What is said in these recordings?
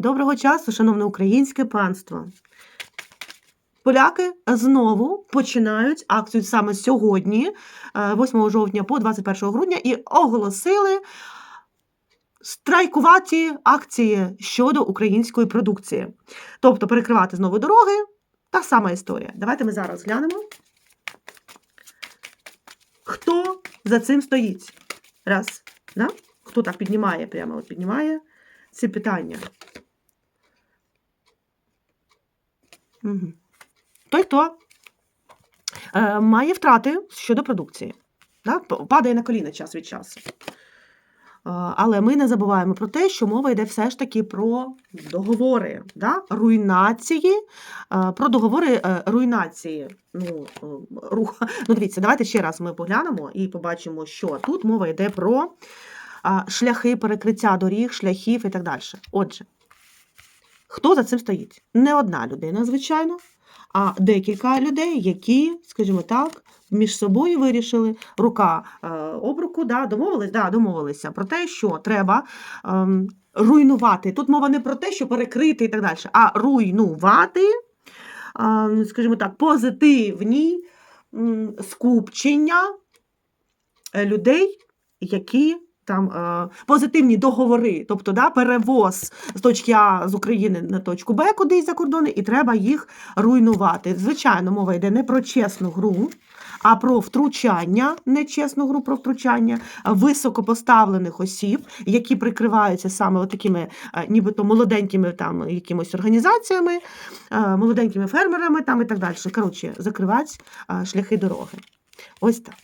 Доброго часу, шановне українське панство. Поляки знову починають акцію саме сьогодні, е, 8 жовтня по 21 грудня, і оголосили страйкуваті акції щодо української продукції. Тобто перекривати знову дороги. Та сама історія. Давайте ми зараз глянемо. Хто за цим стоїть? Раз. Да? Хто так піднімає, прямо от піднімає ці питання. Угу. Той, хто е, має втрати щодо продукції. Да? Падає на коліна час від часу. Е, Але ми не забуваємо про те, що мова йде все ж таки про договори, да? руйнації, е, про договори е, руйнації. Ну, е, рух. ну, дивіться, давайте ще раз ми поглянемо і побачимо, що тут мова йде про шляхи перекриття доріг, шляхів і так далі. Отже, хто за цим стоїть? Не одна людина, звичайно, а декілька людей, які, скажімо так, між собою вирішили рука е, об руку, да, домовились, да, домовилися про те, що треба ем, руйнувати. Тут мова не про те, що перекрити і так далі, а руйнувати, ем, скажімо так, позитивні м, скупчення е, людей, які там е, позитивні договори, тобто да, перевоз з точки А з України на точку Б кудись за кордони, і треба їх руйнувати. Звичайно, мова йде не про чесну гру, а про втручання, нечесну гру про втручання високопоставлених осіб, які прикриваються саме такими е, нібито молоденькими там якимось організаціями, е, молоденькими фермерами там і так далі. Коротше, закривати шляхи дороги. Ось так.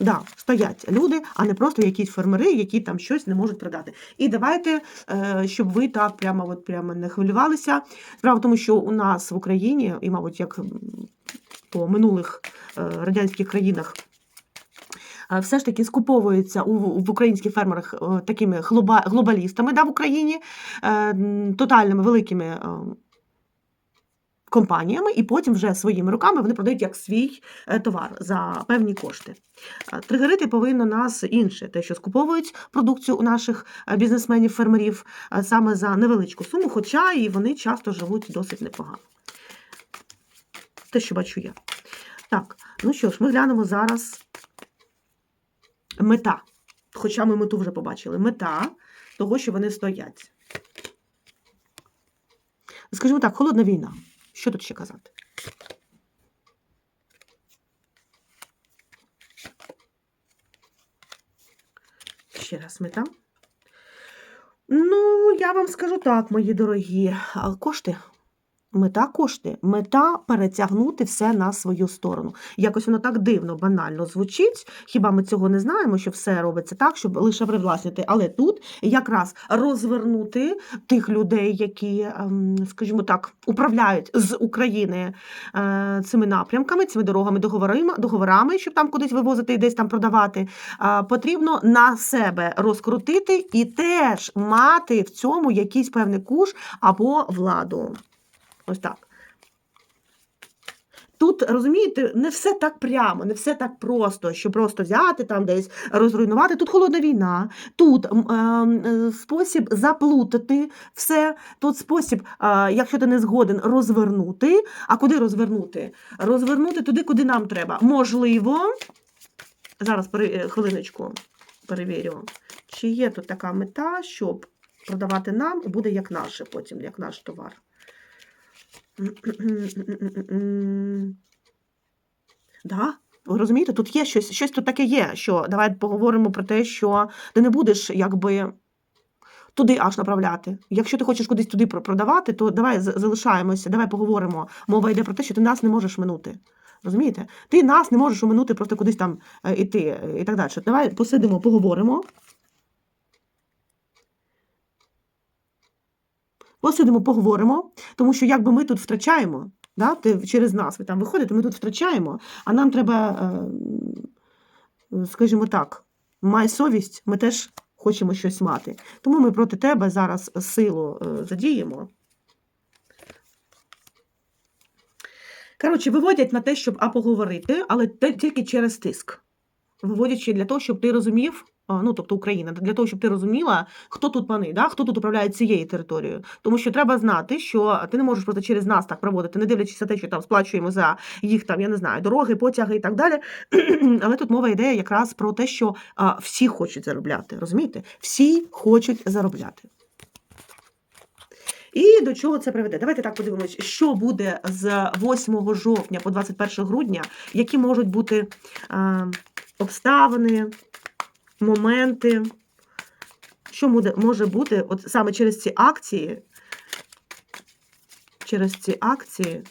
Да, стоять люди, а не просто якісь фермери, які там щось не можуть продати. І давайте, е, щоб ви так прямо от прямо не хвилювалися. Справа в тому, що у нас в Україні, і, мабуть, як по минулих е, радянських країнах. е, Все ж таки скуповуються у, в українських фермерах такими глоба, глобалістами да, в Україні, тотальними великими компаніями, і потім вже своїми руками вони продають як свій е, товар за певні кошти. Е, Тригерити повинно нас інше, те, що скуповують продукцію у наших е, бізнесменів, фермерів е, саме за невеличку суму, хоча і вони часто живуть досить непогано. Те, що бачу я. Так, ну що ж, ми глянемо зараз мета. Хоча ми мету вже побачили. Мета того, що вони стоять. Скажімо так, холодна війна. Що тут ще казати? Ще раз мета. Ну, я вам скажу так, мої дорогі, кошти. Мета кошти. Мета перетягнути все на свою сторону. Якось воно так дивно, банально звучить. Хіба ми цього не знаємо, що все робиться так, щоб лише привласнити. Але тут якраз розвернути тих людей, які, ем, скажімо так, управляють з України е, цими напрямками, цими дорогами, договорами, щоб там кудись вивозити і десь там продавати. е, Потрібно на себе розкрутити і теж мати в цьому якийсь певний куш або владу. Ось так. Тут, розумієте, не все так прямо, не все так просто, що просто взяти там десь розруйнувати. Тут холодна війна, тут ем, е, спосіб заплутати все, тут спосіб, е, якщо ти не згоден, розвернути. А куди розвернути? Розвернути туди, куди нам треба. Можливо, зараз е, хвилиночку перевірю, чи є тут така мета, щоб продавати нам буде як наше потім, як наш товар. Да, ви розумієте, тут є щось, щось тут таке є, що давай поговоримо про те, що ти не будеш якби туди аж направляти. Якщо ти хочеш кудись туди продавати, то давай залишаємося, давай поговоримо. Мова йде про те, що ти нас не можеш минути. Розумієте? Ти нас не можеш оминути, просто кудись там е, іти е, і так далі. Давай посидимо, поговоримо. Посидимо, поговоримо, тому що якби ми тут втрачаємо, да, ти, через нас ви там виходите, ми тут втрачаємо, а нам треба, е, скажімо так, май совість, ми теж хочемо щось мати. Тому ми проти тебе зараз силу е, задіємо. Коротше, виводять на те, щоб а поговорити, але тільки через тиск. Виводячи для того, щоб ти розумів, ну тобто Україна, для того, щоб ти розуміла, хто тут пани, да? хто тут управляє цією територією. Тому що треба знати, що ти не можеш просто через нас так проводити, не дивлячись на те, що там сплачуємо за їх там, я не знаю, дороги, потяги і так далі. Але тут мова йде якраз про те, що всі хочуть заробляти. Розумієте? Всі хочуть заробляти. І до чого це приведе? Давайте так подивимось, що буде з 8 жовтня по 21 грудня, які можуть бути е, обставини, моменти, що буде, може бути от саме через ці акції, через ці акції,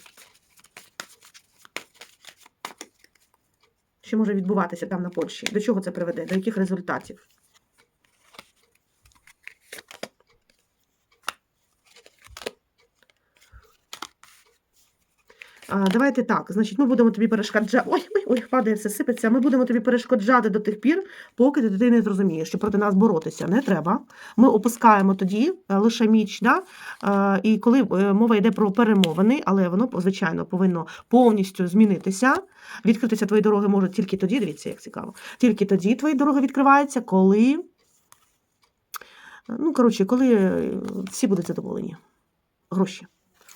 що може відбуватися там на Польщі? До чого це приведе? До яких результатів? Давайте так, значить, ми будемо тобі перешкоджати. Ой, ой, ой, падає, все сипеться. Ми будемо тобі перешкоджати до тих пір, поки ти, не зрозумієш, що проти нас боротися не треба. Ми опускаємо тоді е, лише міч, да? е, і коли е, мова йде про перемовини, але воно, звичайно, повинно повністю змінитися. Відкритися твої дороги можуть тільки тоді, дивіться, як цікаво. Тільки тоді твої дороги відкриваються, коли. Ну, коротше, коли всі будуть задоволені. Гроші.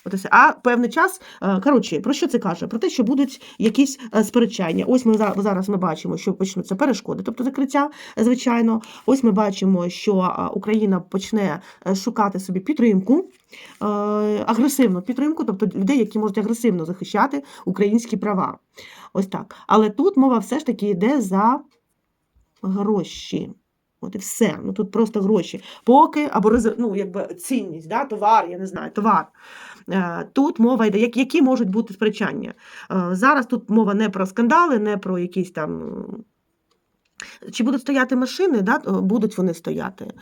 От все. А певний час, е, коротше, про що це каже? Про те, що будуть якісь е, сперечання. Ось ми зараз ми бачимо, що почнуться перешкоди, тобто закриття, е, звичайно. Ось ми бачимо, що Україна почне шукати собі підтримку, агресивну підтримку, тобто людей, які можуть агресивно захищати українські права. Ось так. Але тут мова все ж таки йде за гроші. От і все. Ну тут просто гроші. Поки або ну, якби цінність, да? товар, я не знаю, товар. Е, Тут мова йде, які можуть бути сперечання. Е, Зараз тут мова не про скандали, не про якісь там. Чи будуть стояти машини, да? будуть вони стояти.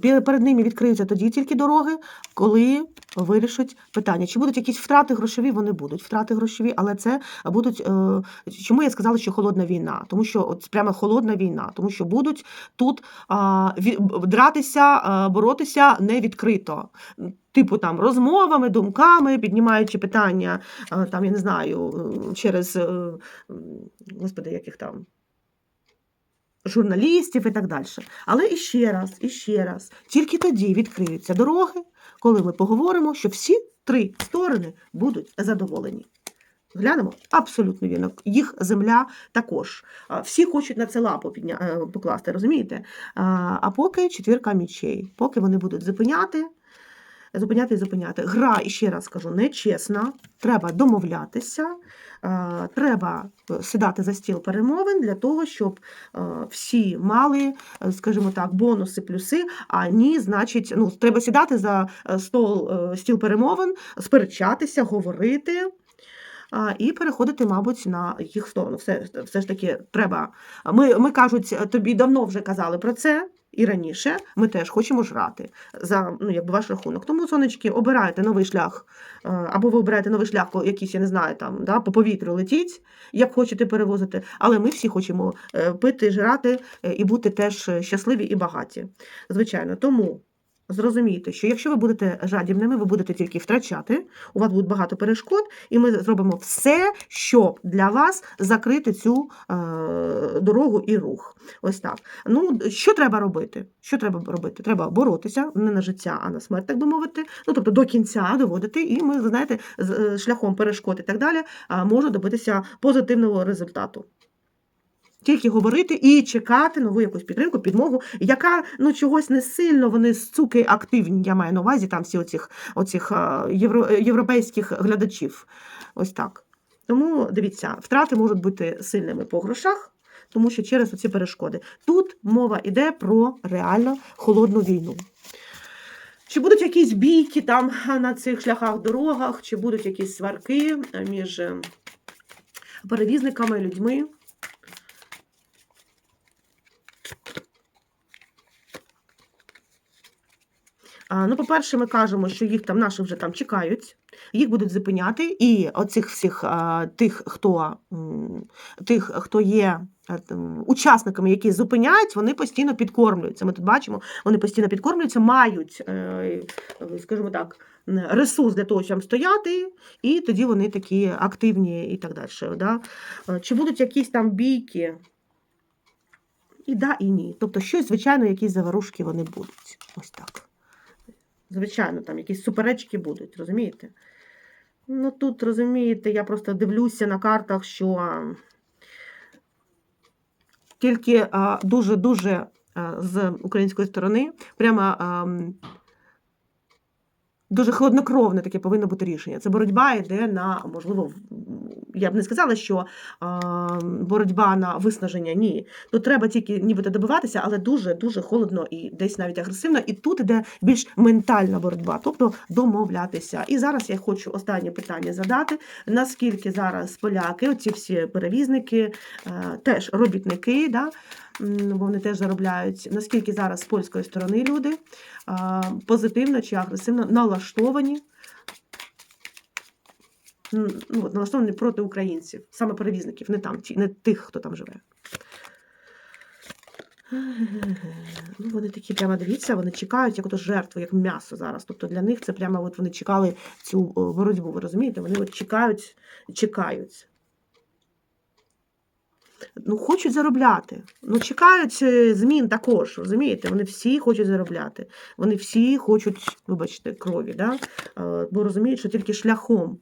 Перед ними відкриються тоді тільки дороги, коли вирішать питання. Чи будуть якісь втрати грошові? Вони будуть втрати грошові, але це будуть. е, Чому я сказала, що холодна війна? Тому що от прямо холодна війна, тому що будуть тут дратися, боротися не відкрито. Типу там розмовами, думками, піднімаючи питання, там, я не знаю, е, через е, господи, яких там. Журналістів і так далі. Але іще раз, іще раз, тільки тоді відкриються дороги, коли ми поговоримо, що всі три сторони будуть задоволені. Глянемо абсолютно вірно. Їх земля також. Всі хочуть на це лапу підня... е, покласти, розумієте? А, А поки четвірка мічей, поки вони будуть зупиняти, зупиняти і зупиняти. Гра, ще раз скажу, нечесна. Треба домовлятися, е, треба е, сідати за стіл перемовин для того, щоб е, всі мали, скажімо так, бонуси, плюси. А ні, значить, ну, треба сідати за стол, стіл перемовин, сперечатися, говорити. І переходити, мабуть, на їх сторону. Все, все ж таки треба. Ми, ми кажуть, тобі давно вже казали про це. І раніше ми теж хочемо жрати за ну, якби ваш рахунок. Тому, сонечки, обирайте новий шлях, е, або ви обираєте новий шлях, якийсь, я не знаю, там, да, по повітрю летіть, як хочете перевозити. Але ми всі хочемо е, пити, жрати е, і бути теж щасливі і багаті. Звичайно, тому. Зрозумійте, що якщо ви будете жадібними, ви будете тільки втрачати, у вас буде багато перешкод, і ми зробимо все, щоб для вас закрити цю е, дорогу і рух. Ось так. Ну, що треба робити? Що треба робити? Треба боротися не на життя, а на смерть, так би мовити. Ну, тобто до кінця доводити, і ми, знаєте, з е, шляхом перешкод і так далі а, можу добитися позитивного результату. Тільки говорити і чекати нову якусь підтримку, підмогу, яка ну чогось не сильно вони цуки активні. Я маю на увазі там всі оцих, оцих євро, європейських глядачів. Ось так. Тому дивіться, втрати можуть бути сильними по грошах, тому що через оці перешкоди. Тут мова йде про реально холодну війну. Чи будуть якісь бійки там на цих шляхах, дорогах, чи будуть якісь сварки е, між е, перевізниками, людьми? Ну, по-перше, ми кажемо, що їх там наших вже там чекають, їх будуть зупиняти, і оцих всіх тих, хто тих, хто є учасниками, які зупиняють, вони постійно підкормлюються. Ми тут бачимо, вони постійно підкормлюються, мають, е, скажімо так, ресурс для того, щоб стояти, і тоді вони такі активні і так далі. Да? Чи будуть якісь там бійки? І да, і ні. Тобто, щось, звичайно, якісь заворушки вони будуть. Ось так. Звичайно, там якісь суперечки будуть, розумієте? Ну тут, розумієте, я просто дивлюся на картах, що тільки дуже-дуже з української сторони прямо дуже хладнокровне таке повинно бути рішення. Це боротьба йде на, можливо, я б не сказала, що боротьба на виснаження. Ні. Тут треба тільки нібито добиватися, але дуже-дуже холодно і десь навіть агресивно. І тут іде більш ментальна боротьба, тобто домовлятися. І зараз я хочу останнє питання задати: наскільки зараз поляки, оці всі перевізники, е, теж робітники, да, бо вони теж заробляють, наскільки зараз з польської сторони люди позитивно чи агресивно налаштовані. Ну, налаштовані проти українців, саме перевізників, не там, не тих, хто там живе. Ну, вони такі прямо дивіться, вони чекають, як ото жертву, як м'ясо зараз. Тобто для них це прямо от вони чекали цю боротьбу. Ви розумієте? Вони от чекають, чекають. Ну, хочуть заробляти. Ну, чекають е, змін також, розумієте? Вони всі хочуть заробляти. Вони всі хочуть, вибачте, крові, да? Е, бо розуміють, що тільки шляхом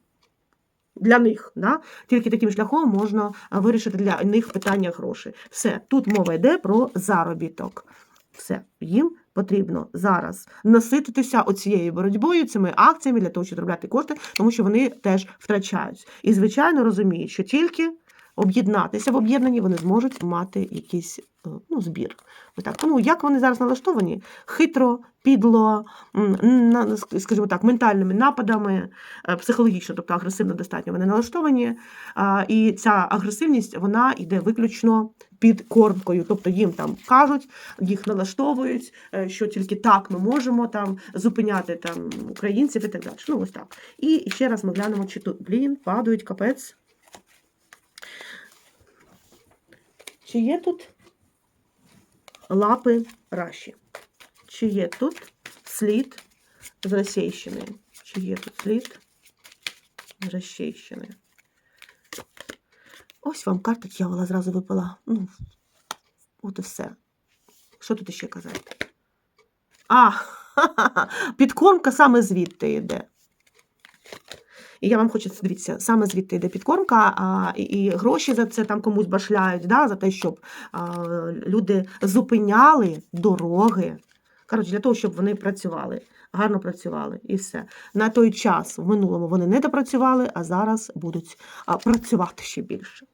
для них, да? тільки таким шляхом можна вирішити для них питання грошей. Все, тут мова йде про заробіток. Все, їм потрібно зараз насититися оцією боротьбою, цими акціями для того, щоб заробляти кошти, тому що вони теж втрачають. І, звичайно, розуміють, що тільки об'єднатися в об'єднанні вони зможуть мати якийсь е, ну, збір. Так. Тому як вони зараз налаштовані? Хитро, підло, скажімо так, ментальними нападами, е, психологічно, тобто агресивно достатньо вони налаштовані. І ця агресивність вона йде виключно під кормкою. Тобто їм там кажуть, їх налаштовують, е, що тільки так ми можемо там зупиняти там українців і так далі. Ну, ось так. І ще раз ми глянемо, чи тут, блін, падають капець. Чи є тут лапи Раші? Чи є тут слід з Російщини? Чи є тут слід з Російщини? Ось вам карта дьявола зразу випала. Ну, от і все. Що тут ще казати? А, підкормка саме звідти йде. І я вам хочу дивіться, саме звідти йде підкормка, а, і, і гроші за це там комусь башляють, да, за те, щоб а, люди зупиняли дороги. Коротше, для того, щоб вони працювали, гарно працювали і все. На той час в минулому вони не допрацювали, а зараз будуть а, працювати ще більше.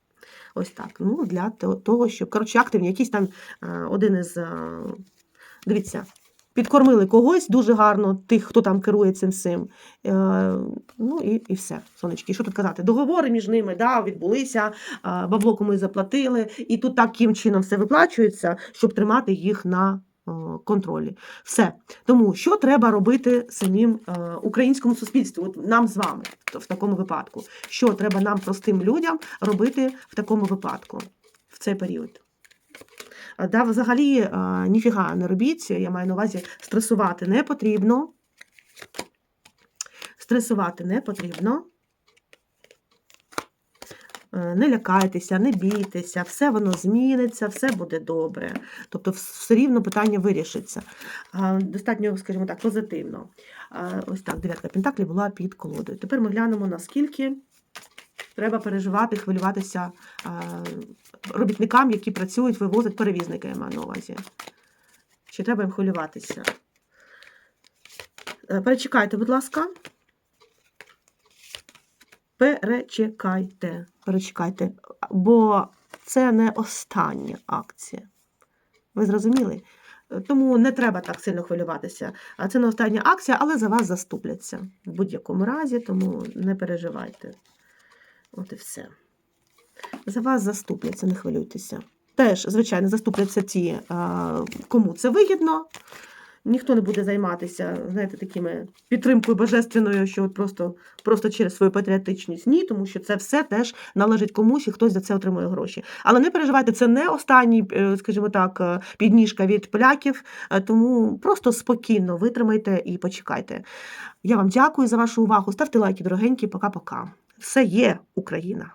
Ось так. Ну, для того, щоб коротше, активні, якийсь там а, один із. а, Дивіться, підкормили когось дуже гарно, тих, хто там керує цим всім. Е, ну і, і все, сонечки. Що тут казати? Договори між ними да, відбулися, е, бабло комусь заплатили, і тут таким чином все виплачується, щоб тримати їх на е, контролі. Все. Тому що треба робити самим е, українському суспільству, от нам з вами в- в такому випадку? Що треба нам, простим людям, робити в такому випадку, в цей період? А, Да, взагалі е, ніфіга не робіть, я маю на увазі стресувати не потрібно. Стресувати не потрібно. Е, Не лякайтеся, не бійтеся, все воно зміниться, все буде добре. Тобто все рівно питання вирішиться. Достатньо, скажімо так, позитивно. Ось так, дев'ятка Пентаклі була під колодою. Тепер ми глянемо, наскільки треба переживати, хвилюватися робітникам, які працюють, вивозять перевізники, я маю на увазі. Чи треба їм хвилюватися? Е, Перечекайте, будь ласка. Перечекайте. Перечекайте. Бо це не остання акція. Ви зрозуміли? Е, Тому не треба так сильно хвилюватися. Це не остання акція, але за вас заступляться в будь-якому разі, тому не переживайте. От і все. За вас заступляться, не хвилюйтеся. Теж, звичайно, заступляться ті, кому це вигідно. Ніхто не буде займатися, знаєте, такими підтримкою божественною, що от просто, просто через свою патріотичність. Ні, тому що це все теж належить комусь і хтось за це отримує гроші. Але не переживайте, це не останній, е, скажімо так, е, підніжка від поляків, е, тому просто спокійно витримайте і почекайте. Я вам дякую за вашу увагу. Ставте лайки, дорогенькі, пока-пока. Все є Україна.